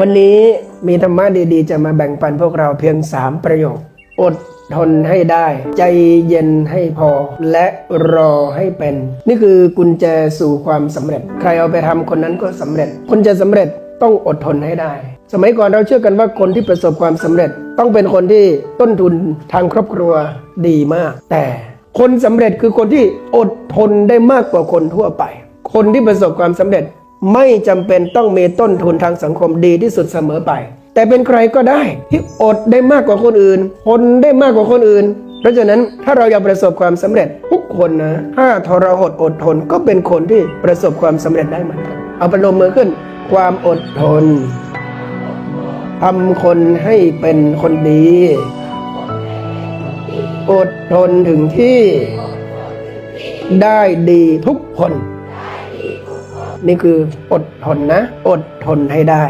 วันนี้มีธรรมะดีๆ จะมาแบ่งปันพวกเราเพียง3ประโยค อดทนให้ได้ ใจเย็นให้พอ และรอให้เป็น นี่คือกุญแจสู่ความสำเร็จ ใครเอาไปทำคนนั้นก็สำเร็จ คนจะสำเร็จต้องอดทนให้ได้ สมัยก่อนเราเชื่อกันว่าคนที่ประสบความสำเร็จ ต้องเป็นคนที่ต้นทุนทางครอบครัวดีมาก แต่คนสำเร็จคือคนที่อดทนได้มากกว่าคนทั่วไป คนที่ประสบความสำเร็จ ไม่จำเป็นต้องมีต้นทุนทางสังคมดีที่สุดเสมอไป แต่เป็นใครก็ได้ที่อดได้มากกว่าคนอื่นทนได้มากกว่าคนอื่น เพราะฉะนั้นถ้าเราอยากประสบความสำเร็จทุกคนนะถ้าทรหดอดทนก็เป็นคนที่ประสบความสำเร็จได้เหมือนกันเอาประนมมือขึ้น ความอดทนทำคนให้เป็นคนดี อดทนถึงที่ได้ดีทุกคน นี่คืออดทนนะ อดทนให้ได้